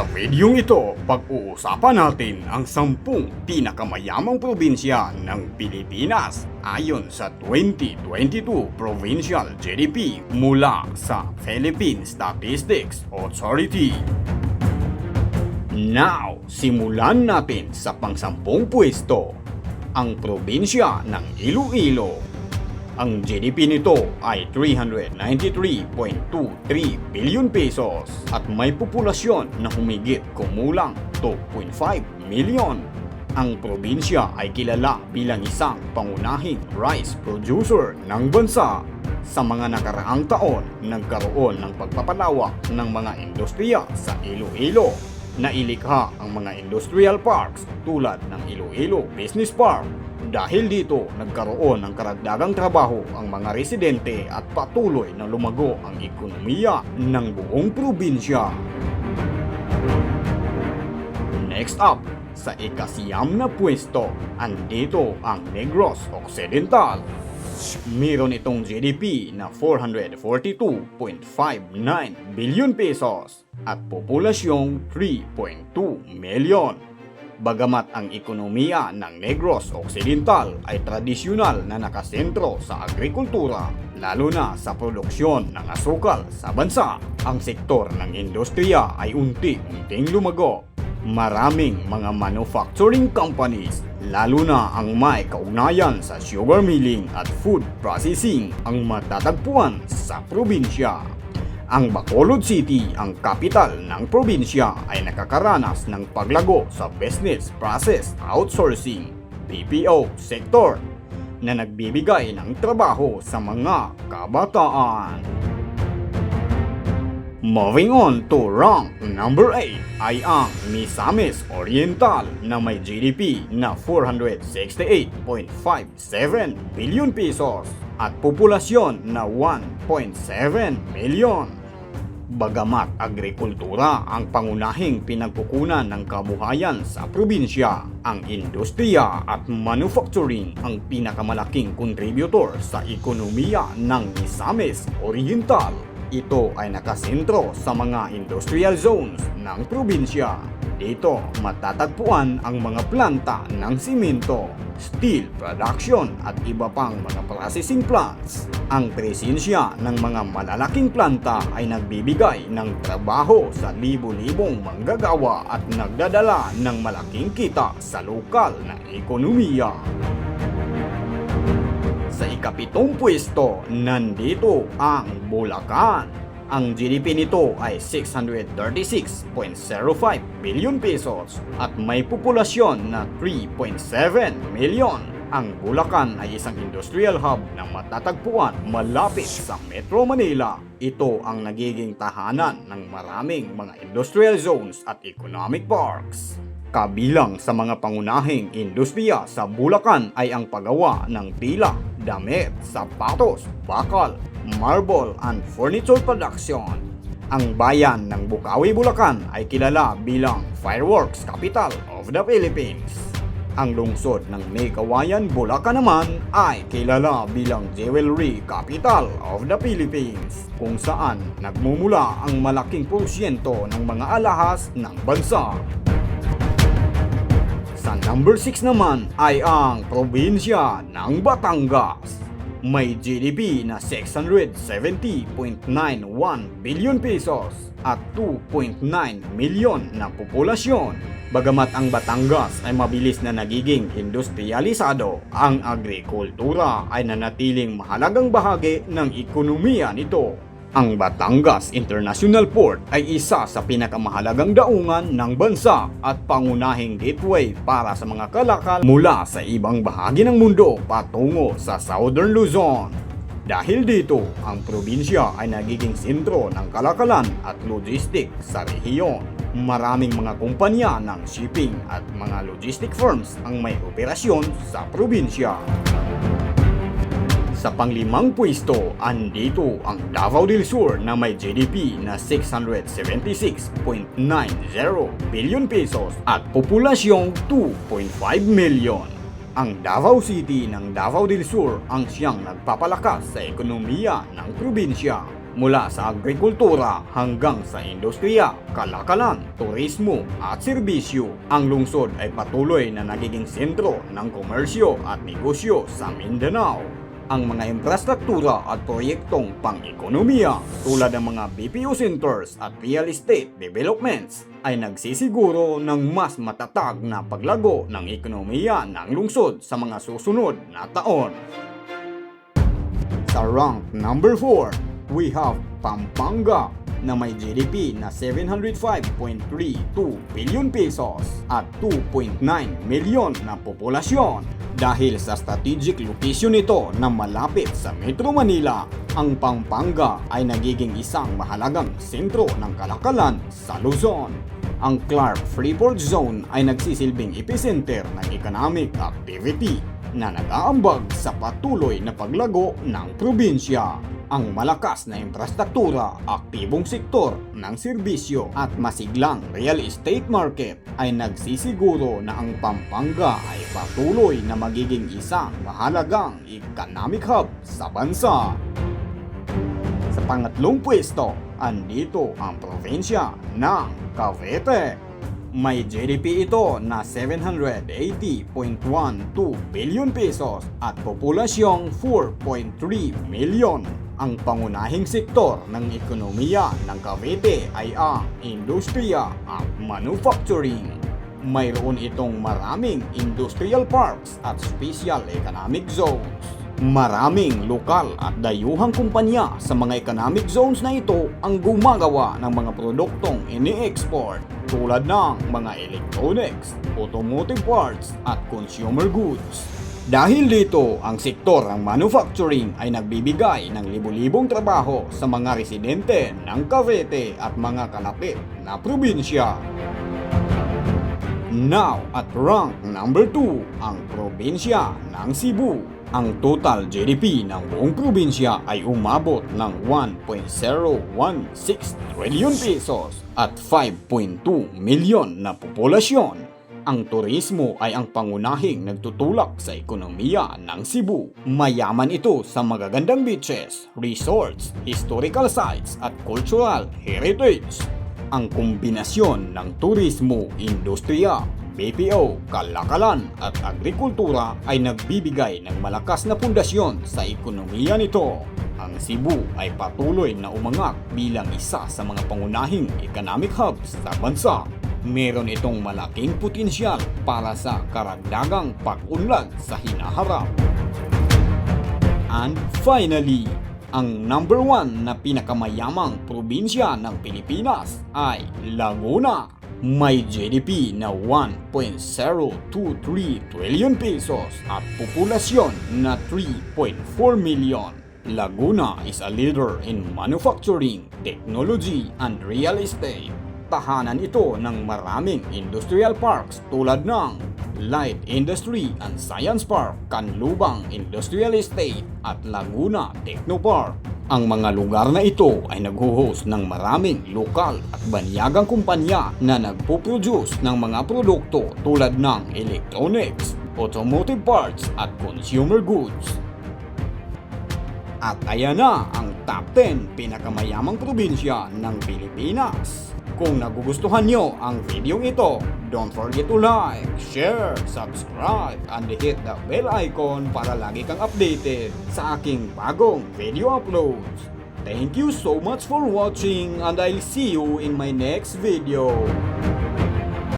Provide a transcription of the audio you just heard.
Sa videong ito, pag-uusapan natin ang sampung pinakamayamang probinsya ng Pilipinas ayon sa 2022 Provincial GDP mula sa Philippine Statistics Authority. Now, simulan natin sa pangsampung pwesto, ang probinsya ng Iloilo. Ang GDP nito ay 393.23 billion pesos at may populasyon na humigit kumulang 2.5 million. Ang probinsya ay kilala bilang isang pangunahing rice producer ng bansa. Sa mga nakaraang taon, nagkaroon ng pagpapalawak ng mga industriya sa Iloilo. Nailikha ang mga industrial parks tulad ng Iloilo Business Park dahil dito, nagkaroon ng karagdagang trabaho ang mga residente at patuloy na lumago ang ekonomiya ng buong probinsya. Next up, sa ikasiyam na pwesto, andito ang Negros Occidental. Meron itong GDP na 442.59 billion pesos at populasyong 3.2 million. Bagamat ang ekonomiya ng Negros Occidental ay tradisyonal na nakasentro sa agrikultura, lalo na sa produksyon ng asukal sa bansa, ang sektor ng industriya ay unti-unting lumago. Maraming mga manufacturing companies, lalo na ang may kaugnayan sa sugar milling at food processing ang matatagpuan sa probinsya. Ang Bacolod City, ang kapital ng probinsya, ay nakakaranas ng paglago sa business process outsourcing BPO sector na nagbibigay ng trabaho sa mga kabataan. Moving on to rank number 8 ay ang Misamis Oriental na may GDP na 468.57 billion pesos at populasyon na 1.7 million. Bagamat agrikultura ang pangunahing pinagkukunan ng kabuhayan sa probinsya, ang industriya at manufacturing ang pinakamalaking contributor sa ekonomiya ng Misamis Oriental. Ito ay nakasentro sa mga industrial zones ng probinsya. Dito matatagpuan ang mga planta ng simento, steel production at iba pang mga processing plants. Ang presensya ng mga malalaking planta ay nagbibigay ng trabaho sa libo-libong manggagawa at nagdadala ng malaking kita sa lokal na ekonomiya. Sa ikapitong pwesto, nandito ang Bulacan. Ang GDP nito ay 636.05 billion pesos at may populasyon na 3.7 million. Ang Bulacan ay isang industrial hub na matatagpuan malapit sa Metro Manila. Ito ang nagiging tahanan ng maraming mga industrial zones at economic parks. Kabilang sa mga pangunahing industriya sa Bulacan ay ang paggawa ng tila, damit, sapatos, bakal, marble and furniture production. Ang bayan ng Bukawi, Bulacan ay kilala bilang Fireworks Capital of the Philippines. Ang lungsod ng May Kawayan, Bulacan naman ay kilala bilang Jewelry Capital of the Philippines kung saan nagmumula ang malaking porsyento ng mga alahas ng bansa. Sa number 6 naman ay ang probinsya ng Batangas. May GDP na 670.91 billion pesos at 2.9 milyon na populasyon. Bagamat ang Batangas ay mabilis na nagiging industrialisado, ang agrikultura ay nanatiling mahalagang bahagi ng ekonomiya nito. Ang Batangas International Port ay isa sa pinakamahalagang daungan ng bansa at pangunahing gateway para sa mga kalakal mula sa ibang bahagi ng mundo patungo sa Southern Luzon. Dahil dito, ang probinsya ay nagiging sentro ng kalakalan at logistic sa rehiyon. Maraming mga kumpanya ng shipping at mga logistic firms ang may operasyon sa probinsya. Sa panglimang pwesto, andito ang Davao del Sur na may GDP na 676.90 billion pesos at populasyong 2.5 million. Ang Davao City ng Davao del Sur ang siyang nagpapalakas sa ekonomiya ng probinsya mula sa agrikultura hanggang sa industriya, kalakalan, turismo at serbisyo. Ang lungsod ay patuloy na nagiging sentro ng komersyo at negosyo sa Mindanao. Ang mga infrastruktura at proyektong pang-ekonomiya tulad ng mga BPO centers at real estate developments ay nagsisiguro ng mas matatag na paglago ng ekonomiya ng lungsod sa mga susunod na taon. Sa rank number 4, we have Pampanga na may GDP na 705.32 billion pesos at 2.9 milyon na populasyon. Dahil sa strategic location nito na malapit sa Metro Manila, ang Pampanga ay nagiging isang mahalagang sentro ng kalakalan sa Luzon. Ang Clark Freeport Zone ay nagsisilbing epicenter ng economic activity na nag-aambag sa patuloy na paglago ng probinsya. Ang malakas na infrastruktura, aktibong sektor ng serbisyo at masiglang real estate market ay nagsisiguro na ang Pampanga ay patuloy na magiging isang mahalagang economic hub sa bansa. Sa pangatlong pwesto, andito ang probinsya ng Cavite. May GDP ito na 780.12 billion pesos at populasyong 4.3 milyon. Ang pangunahing sektor ng ekonomiya ng Cavite ay ang industriya at manufacturing. Mayroon itong maraming industrial parks at special economic zones. Maraming lokal at dayuhang kumpanya sa mga economic zones na ito ang gumagawa ng mga produktong ini-export tulad ng mga electronics, automotive parts at consumer goods. Dahil dito, ang sektor ng manufacturing ay nagbibigay ng libu-libong trabaho sa mga residente ng Cavite at mga kalapit na probinsya. Now, at rank number 2, ang probinsya ng Cebu. Ang total GDP ng buong probinsya ay umabot ng 1.016 trillion pesos at 5.2 milyon na populasyon. Ang turismo ay ang pangunahing nagtutulak sa ekonomiya ng Cebu. Mayaman ito sa magagandang beaches, resorts, historical sites at cultural heritage. Ang kombinasyon ng turismo, industriya, BPO, kalakalan at agrikultura ay nagbibigay ng malakas na pundasyon sa ekonomiya nito. Ang Cebu ay patuloy na umangat bilang isa sa mga pangunahing economic hubs sa bansa. Meron itong malaking potensyal para sa karagdagang pag-unlad sa hinaharap. And finally, ang number one na pinakamayamang probinsya ng Pilipinas ay Laguna. May GDP na 1.023 trillion pesos at populasyon na 3.4 million. Laguna is a leader in manufacturing, technology, and real estate. Tahanan ito ng maraming industrial parks tulad ng Light Industry and Science Park, Canlubang Industrial Estate at Laguna Technopark. Ang mga lugar na ito ay nagho-host ng maraming lokal at banyagang kumpanya na nagpo-produce ng mga produkto tulad ng electronics, automotive parts at consumer goods. At ayan na ang top 10 pinakamayamang probinsya ng Pilipinas. Kung nagugustuhan nyo ang video ito, don't forget to like, share, subscribe, and hit the bell icon para lagi kang updated sa aking bagong video uploads. Thank you so much for watching and I'll see you in my next video.